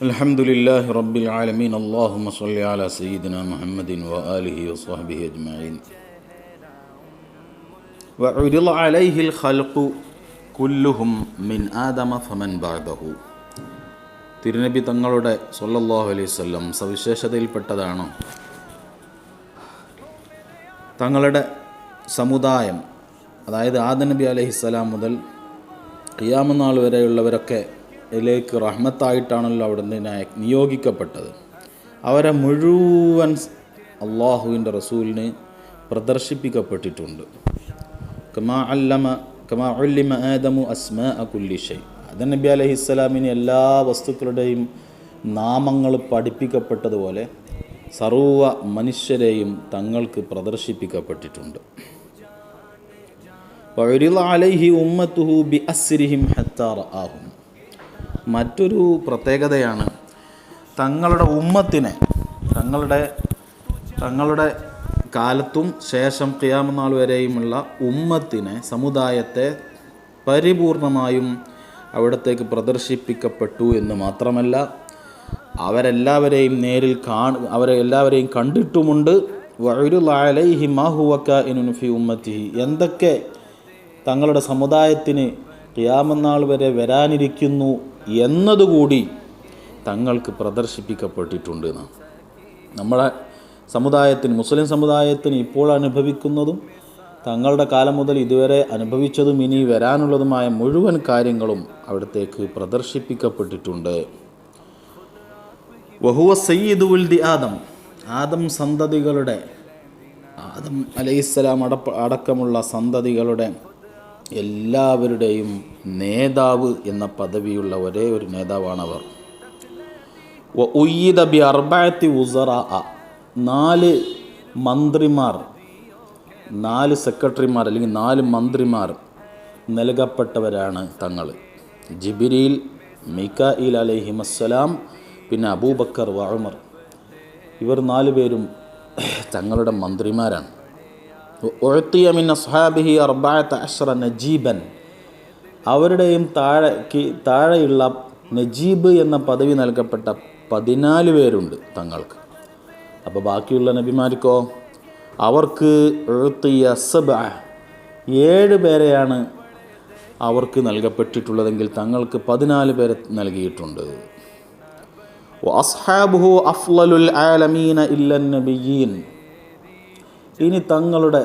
الحمد لله رب العالمين اللهم صل على سيدنا محمد وآله وصحبه أجمعين وعرض عليه الخلق كلهم من آدم فمن بعده തിരുനബി തങ്ങളുടെ സല്ലല്ലാഹു അലൈഹി വസല്ലം സവിശേഷതയിൽപ്പെട്ടതാണ് തങ്ങളുടെ സമുദായം അതായത് ആദം നബി അലൈഹിസ്സലാം മുതൽ ഖിയാമനാൾ വരെയുള്ളവരൊക്കെ ഇതിലേക്ക് റഹ്മത്തായിട്ടാണല്ലോ അവിടെ നിന്ന് നിയോഗിക്കപ്പെട്ടത്. അവരെ മുഴുവൻ അള്ളാഹുവിന്റെ റസൂലിന് പ്രദർശിപ്പിക്കപ്പെട്ടിട്ടുണ്ട്. കമാ അല്ലമ കമാ ഉല്ലിമ ആദമു അസ്മ അകുല്ലി ഷൈ. ആദം നബി അലഹി ഇസ്ലാമിന് എല്ലാ വസ്തുക്കളുടെയും നാമങ്ങൾ പഠിപ്പിക്കപ്പെട്ടതുപോലെ സർവ മനുഷ്യരെയും തങ്ങൾക്ക് പ്രദർശിപ്പിക്കപ്പെട്ടിട്ടുണ്ട്. വഴുരിള അലൈഹി ഉമ്മത്തുഹു ബി അസ്രിഹിം ഹത്താർ ആഹും മറ്റൊരു പ്രത്യേകതയാണ് തങ്ങളുടെ ഉമ്മത്തിനെ തങ്ങളുടെ തങ്ങളുടെ കാലത്തും ശേഷം ഖിയാമനാൾ വരെയുമുള്ള ഉമ്മത്തിനെ സമുദായത്തെ പരിപൂർണമായും അവിടത്തേക്ക് പ്രദർശിപ്പിക്കപ്പെട്ടു എന്ന് മാത്രമല്ല അവരെല്ലാവരെയും നേരിൽ കാണ അവരെ എല്ലാവരെയും കണ്ടിട്ടുമുണ്ട്. വഴുരുലാലൈഹി മാഹുവക്ക ഇനുഫി ഉമ്മത്തിഹി. എന്തൊക്കെ തങ്ങളുടെ സമുദായത്തിന് ക്യാമനാൾ വരെ വരാനിരിക്കുന്നു എന്നതുകൂടി തങ്ങൾക്ക് പ്രദർശിപ്പിക്കപ്പെട്ടിട്ടുണ്ട് എന്നാണ് നമ്മളെ സമുദായത്തിന് മുസ്ലിം സമുദായത്തിന് ഇപ്പോൾ അനുഭവിക്കുന്നതും തങ്ങളുടെ കാലം മുതൽ ഇതുവരെ അനുഭവിച്ചതും ഇനി വരാനുള്ളതുമായ മുഴുവൻ കാര്യങ്ങളും അവിടത്തേക്ക് പ്രദർശിപ്പിക്കപ്പെട്ടിട്ടുണ്ട്. വഹുവ സയ്യിദ് ഉൽദി ആദം. ആദം സന്തതികളുടെ ആദം അലൈഹിസ്സലാം അടക്കമുള്ള സന്തതികളുടെ എല്ലാവരുടെയും നേതാവ് എന്ന പദവിയുള്ള ഒരേ ഒരു നേതാവാണവർ. ഉയ്യിദ ബി അർബായത്തി ഉസറ നാല് മന്ത്രിമാർ നാല് സെക്രട്ടറിമാർ അല്ലെങ്കിൽ നാല് മന്ത്രിമാർ നൽകപ്പെട്ടവരാണ് തങ്ങൾ ജിബിരിയിൽ മിക്കായിൽ അലഹിമസ്സലാം പിന്നെ അബൂബക്കർ വഅമർ ഇവർ നാല് പേരും തങ്ങളുടെ മന്ത്രിമാരാണ്. ഒഴുത്തിയ നജീബൻ. അവരുടെയും താഴെ താഴെയുള്ള നജീബ് എന്ന പദവി നൽകപ്പെട്ട പതിനാല് പേരുണ്ട് തങ്ങൾക്ക്. അപ്പോൾ ബാക്കിയുള്ള നബിമാർക്കോ അവർക്ക് എഴുത്തിയ സബ ഏഴ് പേരെയാണ് അവർക്ക് നൽകപ്പെട്ടിട്ടുള്ളതെങ്കിൽ തങ്ങൾക്ക് പതിനാല് പേരെ നൽകിയിട്ടുണ്ട്. അസ്ഹാബുഹു അഫ്ലലുൽ ആലമീന ഇല്ലൻ നബിയീൻ. ഇനി തങ്ങളുടെ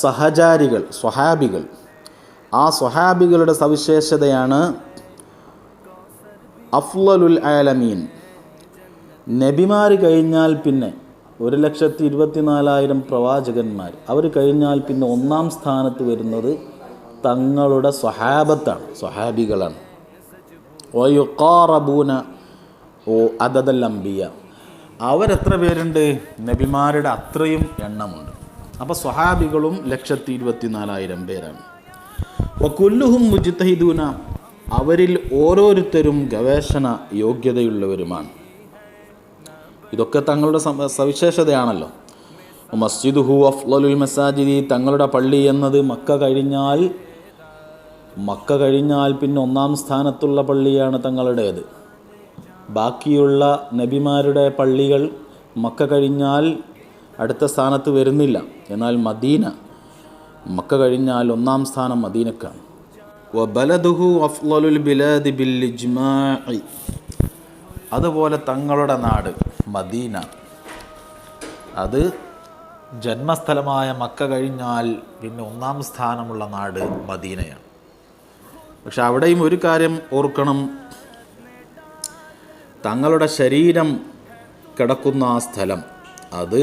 സഹചാരികൾ സ്വഹാബികൾ. ആ സ്വഹാബികളുടെ സവിശേഷതയാണ് അഫ്ലലുൽ ആലമീൻ. നബിമാർ കഴിഞ്ഞാൽ പിന്നെ ഒരു ലക്ഷത്തി ഇരുപത്തിനാലായിരം പ്രവാചകന്മാർ അവർ കഴിഞ്ഞാൽ പിന്നെ ഒന്നാം സ്ഥാനത്ത് വരുന്നത് തങ്ങളുടെ സ്വഹാബത്താണ് സ്വഹാബികളാണ്. ഓയുക്കാറബൂന ഓ അതദൽ അംബിയ. അവരെത്ര പേരുണ്ട്? നബിമാരുടെ അത്രയും എണ്ണമുണ്ട്. അപ്പോൾ സ്വഹാബികളും ലക്ഷത്തി ഇരുപത്തിനാലായിരം പേരാണ്. അപ്പോൾ കൊല്ലുഹും മുജിത്തഹിദൂന അവരിൽ ഓരോരുത്തരും ഗവേഷണ യോഗ്യതയുള്ളവരുമാണ്. ഇതൊക്കെ തങ്ങളുടെ സവിശേഷതയാണല്ലോ. മസ്ജിദ് ഹു അഫ്ലുൽ മസാജിദി തങ്ങളുടെ പള്ളി എന്നത് മക്ക കഴിഞ്ഞാൽ മക്ക കഴിഞ്ഞാൽ പിന്നെ ഒന്നാം സ്ഥാനത്തുള്ള പള്ളിയാണ് തങ്ങളുടേത്. ബാക്കിയുള്ള നബിമാരുടെ പള്ളികൾ മക്ക കഴിഞ്ഞാൽ അടുത്ത സ്ഥാനത്ത് വരുന്നില്ല. എന്നാൽ മദീന മക്ക കഴിഞ്ഞാൽ ഒന്നാം സ്ഥാനം മദീനക്കാണ്. വബലദുഹു ബിലാദി അതുപോലെ തങ്ങളുടെ നാട് മദീന. അത് ജന്മസ്ഥലമായ മക്ക കഴിഞ്ഞാൽ പിന്നെ ഒന്നാം സ്ഥാനമുള്ള നാട് മദീനയാണ്. പക്ഷെ അവിടെയും ഒരു കാര്യം ഓർക്കണം. തങ്ങളുടെ ശരീരം കിടക്കുന്ന ആ സ്ഥലം അത്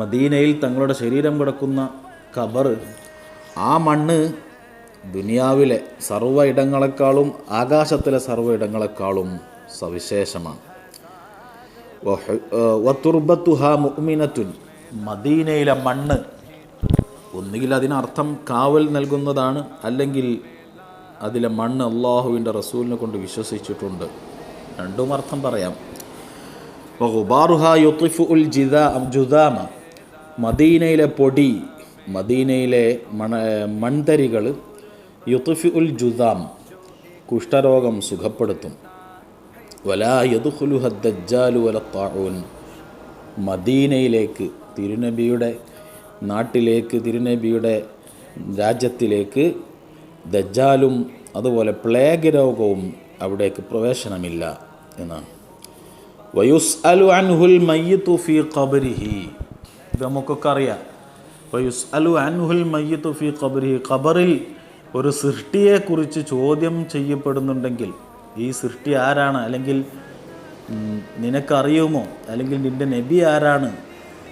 മദീനയിൽ തങ്ങളുടെ ശരീരം കിടക്കുന്ന ഖബർ ആ മണ്ണ് ദുനിയാവിലെ സർവ ഇടങ്ങളെക്കാളും ആകാശത്തിലെ സർവ ഇടങ്ങളെക്കാളും സവിശേഷമാണ്. വത്തുർബത്തുഹ മുഅ്മിനത്തുൻ മദീനയിലെ മണ്ണ് ഒന്നുകിൽ അതിനർത്ഥം കാവൽ നൽകുന്നതാണ് അല്ലെങ്കിൽ അതിലെ മണ്ണ് അള്ളാഹുവിന്റെ റസൂലിനെ കൊണ്ട് വിശ്വസിച്ചിട്ടുണ്ട്. രണ്ടും അർത്ഥം പറയാം ജിദ ജുദാമ. മദീനയിലെ പൊടി മദീനയിലെ മണ മൺതരികൾ യുത്തിഫു ഉൽ ജുദാം കുഷ്ഠരോഗം സുഖപ്പെടുത്തും. വലാ യദുഖുലുഹ ദജ്ജാലു വല താഊൻ മദീനയിലേക്ക് തിരുനബിയുടെ നാട്ടിലേക്ക് തിരുനബിയുടെ രാജ്യത്തിലേക്ക് ദജ്ജാലും അതുപോലെ പ്ലേഗ് രോഗവും അവിടേക്ക് പ്രവേശനമില്ല എന്നാണ് വയുസ് അലു അൻഹുൽ മയ്യത്തു ഫി ഖബരിഹി. ഇത് നമുക്കൊക്കെ അറിയാം. വയുസ് അലു അൻഹുൽ മയ്യത്തു ഫി ഖബരിഹി. ഖബറിൽ ഒരു സൃഷ്ടിയെക്കുറിച്ച് ചോദ്യം ചെയ്യപ്പെടുന്നുണ്ടെങ്കിൽ ഈ സൃഷ്ടി ആരാണ്? അല്ലെങ്കിൽ നിനക്കറിയുമോ? അല്ലെങ്കിൽ നിന്റെ നബി ആരാണ്?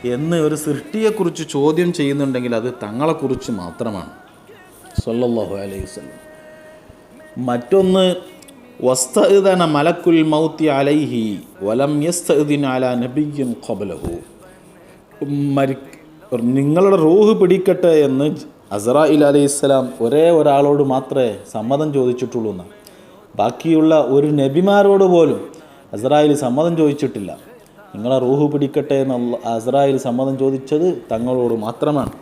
എന്ന് ഒരു സൃഷ്ടിയെക്കുറിച്ച് ചോദ്യം ചെയ്യുന്നുണ്ടെങ്കിൽ അത് തങ്ങളെക്കുറിച്ച് മാത്രമാണ്. സല്ലല്ലാഹു അലൈഹി വസല്ലം. മറ്റൊന്ന് മലക്കുൽ മൗത്തി അലൈഹി വലം യസ്തഇദിൻ നബിയ്യൻ ഖബലഹു. നിങ്ങളുടെ റൂഹ് പിടിക്കട്ടെ എന്ന് അസറായിൽ അലൈഹിസ്സലാം ഒരേ ഒരാളോട് മാത്രമേ സമ്മതം ചോദിച്ചിട്ടുള്ളൂ എന്നാണ് ബാക്കിയുള്ള ഒരു നബിമാരോട് പോലും അസറായിൽ സമ്മതം ചോദിച്ചിട്ടില്ല. നിങ്ങളെ റൂഹ് പിടിക്കട്ടെ എന്ന് അസറായിൽ സമ്മതം ചോദിച്ചത് തങ്ങളോട് മാത്രമാണ്.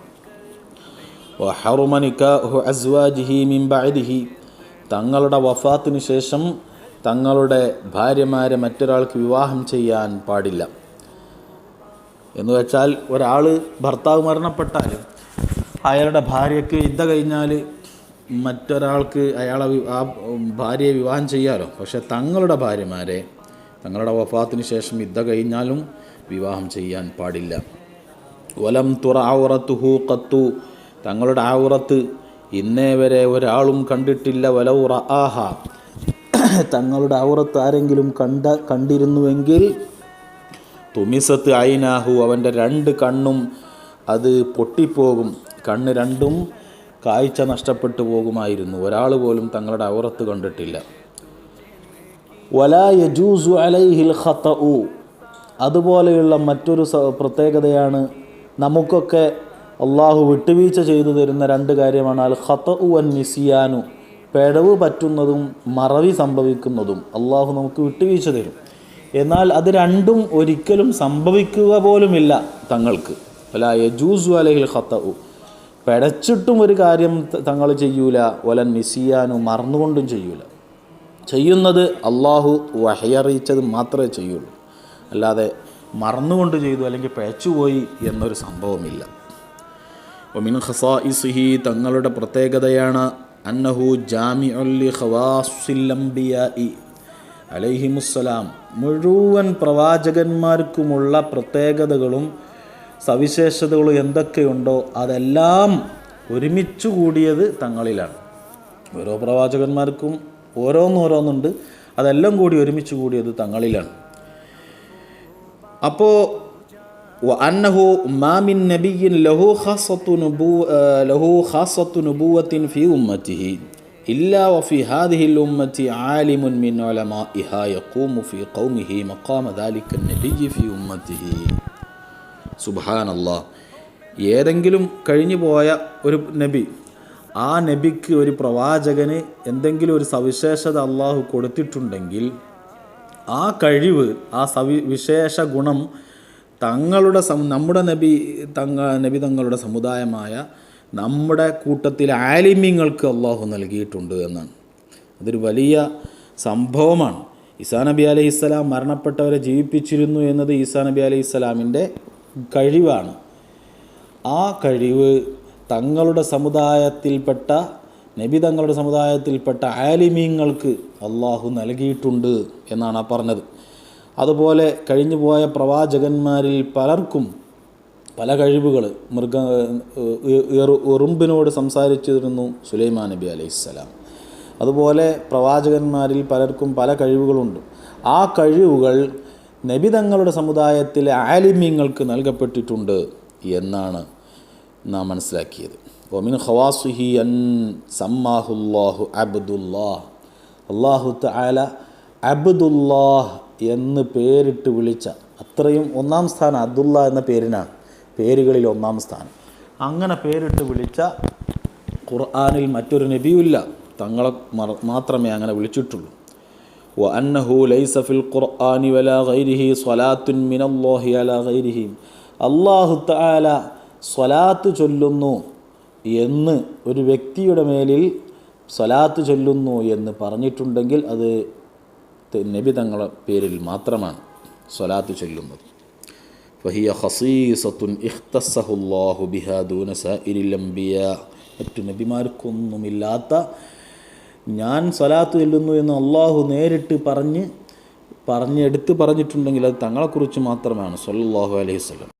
തങ്ങളുടെ വഫാത്തിനു ശേഷം തങ്ങളുടെ ഭാര്യമാരെ മറ്റൊരാൾക്ക് വിവാഹം ചെയ്യാൻ പാടില്ല. എന്ന് വെച്ചാൽ ഒരാൾ ഭർത്താവ് മരണപ്പെട്ടാൽ അയാളുടെ ഭാര്യയ്ക്ക് യുദ്ധ കഴിഞ്ഞാൽ മറ്റൊരാൾക്ക് അയാളെ ആ ഭാര്യയെ വിവാഹം ചെയ്യാലോ. പക്ഷെ തങ്ങളുടെ ഭാര്യമാരെ തങ്ങളുടെ വഫാത്തിന് ശേഷം യുദ്ധ കഴിഞ്ഞാലും വിവാഹം ചെയ്യാൻ പാടില്ല. വലം തുറ ഔറത്തുഹു കത്തു തങ്ങളുടെ ഔറത്ത് ഇന്നേ വരെ ഒരാളും കണ്ടിട്ടില്ല വലൗറ ആഹ. തങ്ങളുടെ ഔറത്ത് ആരെങ്കിലും കണ്ട കണ്ടിരുന്നുവെങ്കിൽ തുമിസത്ത് ഐനാഹു അവന്റെ രണ്ട് കണ്ണും അത് പൊട്ടിപ്പോകും. കണ്ണ് രണ്ടും കാഴ്ച നഷ്ടപ്പെട്ടു പോകുമായിരുന്നു. ഒരാൾ പോലും തങ്ങളുടെ ഔറത്ത് കണ്ടിട്ടില്ല. വലാ യജൂസു അലൈഹിൽ ഖത്തഉ അതുപോലെയുള്ള മറ്റൊരു പ്രത്യേകതയാണ് നമുക്കൊക്കെ അള്ളാഹു വിട്ടുവീഴ്ച ചെയ്തു തരുന്ന രണ്ട് കാര്യമാണ് അൽ ഖത്ത ഉൻ നിസിയാനു പിഴവ് പറ്റുന്നതും മറവി സംഭവിക്കുന്നതും. അള്ളാഹു നമുക്ക് വിട്ടുവീഴ്ച തരും. എന്നാൽ അത് രണ്ടും ഒരിക്കലും സംഭവിക്കുക പോലുമില്ല തങ്ങൾക്ക്. അല്ല യജൂസു അലഹിൽ ഉ പിഴച്ചിട്ടും ഒരു കാര്യം തങ്ങൾ ചെയ്യൂല. ഒലൻ നിസിയാനു മറന്നുകൊണ്ടും ചെയ്യൂല. ചെയ്യുന്നത് അള്ളാഹു വഹയറിയിച്ചത് മാത്രമേ ചെയ്യുള്ളൂ. അല്ലാതെ മറന്നുകൊണ്ട് ചെയ്തു അല്ലെങ്കിൽ പിഴച്ചുപോയി എന്നൊരു സംഭവമില്ല. ഒമിൻ ഖസാഇസിഹി തങ്ങളുടെ പ്രത്യേകതയാണ് അന്നഹു ജാമി അല്ലി ഖവാസുല്ലംബിയായി അലൈഹിമുസ്സലാം മുഴുവൻ പ്രവാചകന്മാർക്കുമുള്ള പ്രത്യേകതകളും സവിശേഷതകളും എന്തൊക്കെയുണ്ടോ അതെല്ലാം ഒരുമിച്ച് കൂടിയത് തങ്ങളിലാണ്. ഓരോ പ്രവാചകന്മാർക്കും ഓരോന്നോരോന്നുണ്ട് അതെല്ലാം കൂടി ഒരുമിച്ച് കൂടിയത് തങ്ങളിലാണ്. അപ്പോൾ وأنه ما من نبي له خاصة نبو له خاصة نبوة في أمته إلا وفي هذه الأمة عالم من علمائها يقوم في قومه مقام ذلك النبي في أمته സുബാൻ അള്ളാഹ് ഏതെങ്കിലും കഴിഞ്ഞു പോയ ഒരു നബി ആ നബിക്ക് ഒരു പ്രവാചകന് എന്തെങ്കിലും ഒരു സവിശേഷത അള്ളാഹു കൊടുത്തിട്ടുണ്ടെങ്കിൽ ആ കഴിവ് ആ സവി വിശേഷ ഗുണം തങ്ങളുടെ നമ്മുടെ നബി തങ്ങ നബി തങ്ങളുടെ സമുദായമായ നമ്മുടെ കൂട്ടത്തിൽ ആലിമ്യങ്ങൾക്ക് അള്ളാഹു നൽകിയിട്ടുണ്ട് എന്നാണ്. അതൊരു വലിയ സംഭവമാണ്. ഈസാ നബി അലൈഹി ഇസ്ലാം മരണപ്പെട്ടവരെ ജീവിപ്പിച്ചിരുന്നു എന്നത് ഈസാ നബി അലൈഹി ഇസ്ലാമിന്റെ കഴിവാണ്. ആ കഴിവ് തങ്ങളുടെ സമുദായത്തിൽപ്പെട്ട നബി തങ്ങളുടെ സമുദായത്തിൽപ്പെട്ട ആലിമീങ്ങൾക്ക് അള്ളാഹു നൽകിയിട്ടുണ്ട് എന്നാണ് ആ പറഞ്ഞത്. അതുപോലെ കഴിഞ്ഞു പോയ പ്രവാചകന്മാരിൽ പലർക്കും പല കഴിവുകൾ മൃഗ എറുമ്പിനോട് സംസാരിച്ചിരുന്നു സുലൈമാൻ നബി അലൈഹിസ്സലാം അതുപോലെ പ്രവാചകന്മാരിൽ പലർക്കും പല കഴിവുകളുണ്ട്. ആ കഴിവുകൾ നബി തങ്ങളുടെ സമുദായത്തിലെ ആലിമ്യങ്ങൾക്ക് നൽകപ്പെട്ടിട്ടുണ്ട് എന്നാണ് നാം മനസ്സിലാക്കിയത്. ഒമിൻ ഖവാസുഹി അൻ സമ്മാഹുല്ലാഹു അബ്ദുല്ലാഹ്. അള്ളാഹു തആല അബ്ദുല്ലാഹ് എന്ന് പേരിട്ട് വിളിച്ച അത്രയും ഒന്നാം സ്ഥാനം അബ്ദുല്ല എന്ന പേരിനാണ്. പേരുകളിൽ ഒന്നാം സ്ഥാനം. അങ്ങനെ പേരിട്ട് വിളിച്ച ഖുർആാനിൽ മറ്റൊരു നബിയുമില്ല. തങ്ങളെ മാത്രമേ അങ്ങനെ വിളിച്ചിട്ടുള്ളൂ. വഅന്നഹു ലൈസ ഫിൽ ഖുർആനി വലാ ഗൈരിഹി സ്വലാത്തുൻ മിനല്ലാഹി അള്ളാഹു തആല സ്വലാത്ത് ചൊല്ലുന്നു എന്ന് ഒരു വ്യക്തിയുടെ മേലിൽ സ്വലാത്ത് ചൊല്ലുന്നു എന്ന് പറഞ്ഞിട്ടുണ്ടെങ്കിൽ അത് നബി തങ്ങളെ പേരിൽ മാത്രമാണ് സ്വലാത്ത് ചൊല്ലുന്നത്. ഫഹിയ ഹസീസത്തുൻ ഇഹ്തസഹുല്ലാഹു ബിഹാ ദൂന സാഇരിൽ അംബിയ. മറ്റു നബിമാർക്കൊന്നുമില്ലാത്ത ഞാൻ സ്വലാത്ത് ചൊല്ലുന്നു എന്ന് അള്ളാഹു നേരിട്ട് പറഞ്ഞ് പറഞ്ഞ് എടുത്ത് പറഞ്ഞിട്ടുണ്ടെങ്കിൽ അത് തങ്ങളെക്കുറിച്ച് മാത്രമാണ്. സല്ലാഹു അലൈഹി വസല്ലം.